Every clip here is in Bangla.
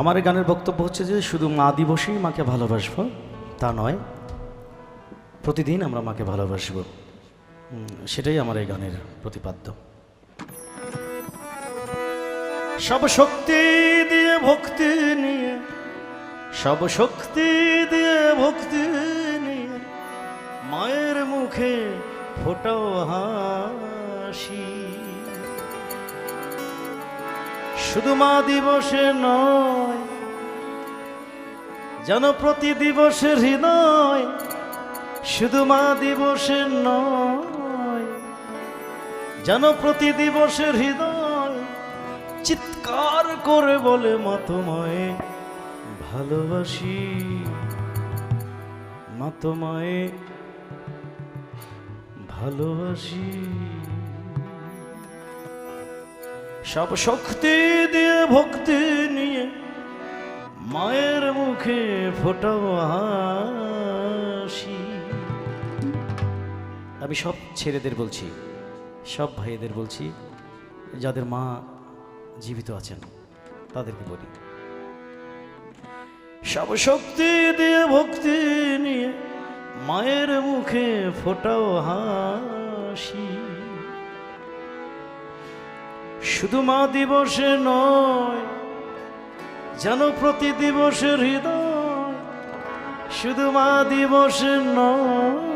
আমার গানের বক্তব্য হচ্ছে যে শুধু মা দিবসেই মাকে ভালোবাসবো, তা নয়, প্রতিদিন আমরা মাকে ভালোবাসবো। সেটাই আমার এই গানের প্রতিপাদ্য। সব শক্তি দিয়ে ভক্তি নিয়ে সব শক্তি দিয়ে ভক্তি নিয়ে মায়ের মুখে ফোটাও হাসি। শুধু মা দিবসে নয় যেন প্রতি দিবসে হৃদয় শুধু মা দিবসে নয় যেন প্রতি দিবসে হৃদয় চিৎকার করে বলে মা ভালোবাসি মা ভালোবাসি। সব শক্তি দিয়ে ভক্তি নিয়ে মায়ের মুখে ফোটাও আমি সব ছেলেদের বলছি সব ভাইদের বলছি, যাদের মা জীবিত আছেন, তাদেরকে বলি। সব শক্তি দিয়ে ভক্তি নিয়ে মায়ের মুখে ফোটাও হাসি। শুধু মা দিবসে নয়, যেন প্রতি দিবসে হৃদয়, শুধু মা দিবসে নয়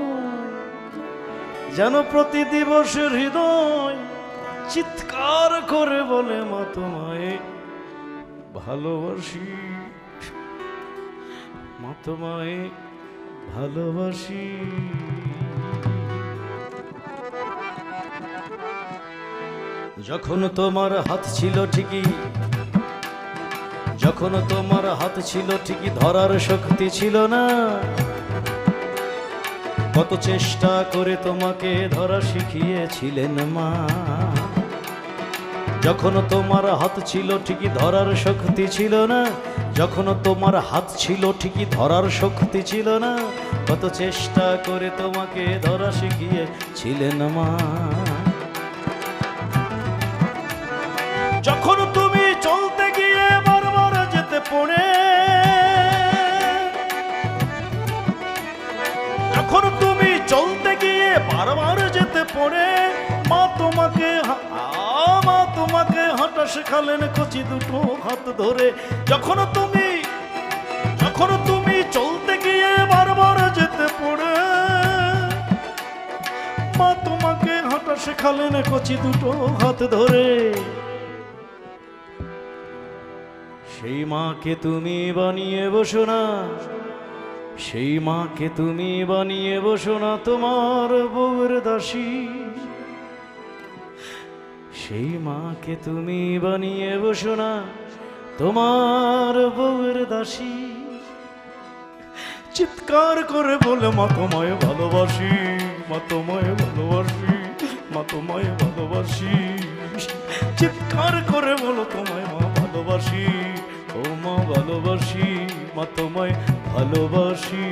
যেন প্রতি দিবসের হৃদয় চিৎকার করে বলে, মা, তোমায় ভালোবাসি, মা, তোমায় ভালোবাসি। যখন তোমার হাত ছিল ঠিকই, যখন তোমার হাত ছিল ঠিকই, ধরার শক্তি ছিল না কত চেষ্টা করে তোমাকে ধরা শিখিয়েছিলেন মা। যখন তোমার হাত ছিল ঠিকই ধরার শক্তি ছিল না, যখন তোমার হাত ছিল ঠিকই ধরার শক্তি ছিল না, কত চেষ্টা করে তোমাকে ধরা শিখিয়েছিলেন মা। যখন তুমি হাঁটা শেখালেন কচি দুটো হাত ধরে। যখন তুমি যখন তুমি চলতে গিয়ে বারবার যেতে পড়ে, মা তোমাকে হাঁটা শেখালেন কচি দুটো হাত ধরে। সেই মাকে তুমি বানিয়ে বসো না, সেই মাকে তুমি বানিয়ে বসো না তোমার বউর দাসী। সেই মাকে তুমি বানিয়ে বসো না, তোমার বউর দাসী। চিৎকার করে বলে, মা, তোমায় ভালোবাসি, মা, তোমায় ভালোবাসি, মা, তোমায় ভালোবাসি। চিৎকার করে বলো, তোমায় মা ভালোবাসি, ও মা ভালোবাসি, মা, তোমায় ভালোবাসি।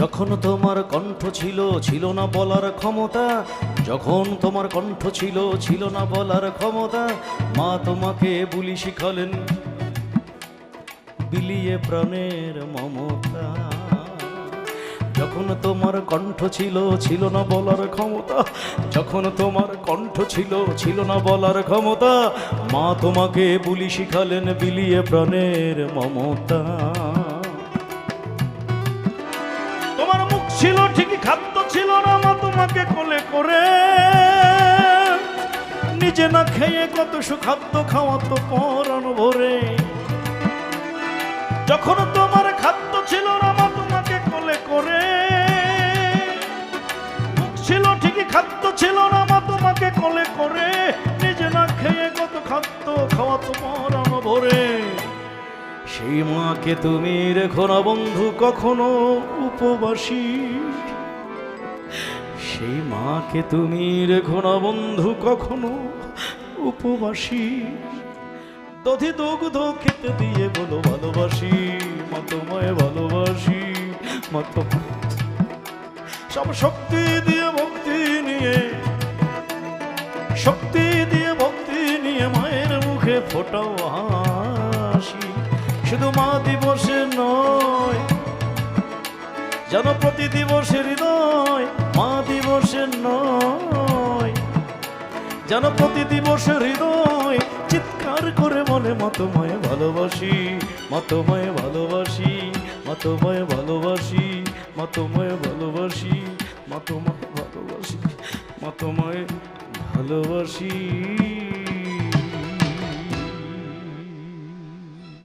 যখন তোমার কণ্ঠ ছিল ছিল না বলার ক্ষমতা, যখন তোমার কণ্ঠ ছিল ছিল না বলার ক্ষমতা, মা তোমাকে বুলি শিখালেন। বিলিয়ে প্রাণের মমতা। যখন তোমার কণ্ঠ ছিল ছিল না বলার ক্ষমতা, যখন তোমার কণ্ঠ ছিল ছিল না বলার ক্ষমতা, মা তোমাকে বুলি শিখালেন, বিলিয়ে প্রাণের মমতা। তোমার মুখ ছিল ঠিকই, খাদ্য ছিল না, মা তোমাকে কোলে করে। নিজে না খেয়ে কত সুখাদ্য খাওয়াতো পরাণ ভরে। যখন তোমার খাদ্য ছিল না, মা তোমাকে কোলে করে। মুখ ছিল ঠিকই, খাদ্য ছিল না, মা তোমাকে কোলে করে। নিজে না খেয়ে কত খাদ্য খাওয়াতো পরাণ ভরে সেই মাকে তুমি রেখো না বন্ধু, কখনো উপবাসী। সেই মাকে তুমি রেখো না বন্ধু, কখনো উপবাসী। দধি দুগ্ধ খেতে দিয়ে বলো ভালোবাসি, মা তোমায় ভালোবাসি, মা সব শক্তি দিয়ে, ভক্তি নিয়ে, শক্তি দিয়ে, ভক্তি নিয়ে মায়ের মুখে ফোটাও হাসি শুধু মা দিবসে নয়, যেন প্রতি দিবসে হৃদয় মা দিবসে নয়, যেন প্রতি দিবসে হৃদয় চিৎকার করে বলে, মতময় ভালোবাসি মতময় ভালোবাসি মতময় ভালোবাসি মতময় ভালোবাসি মতময় ভালোবাসি মতময় ভালোবাসি।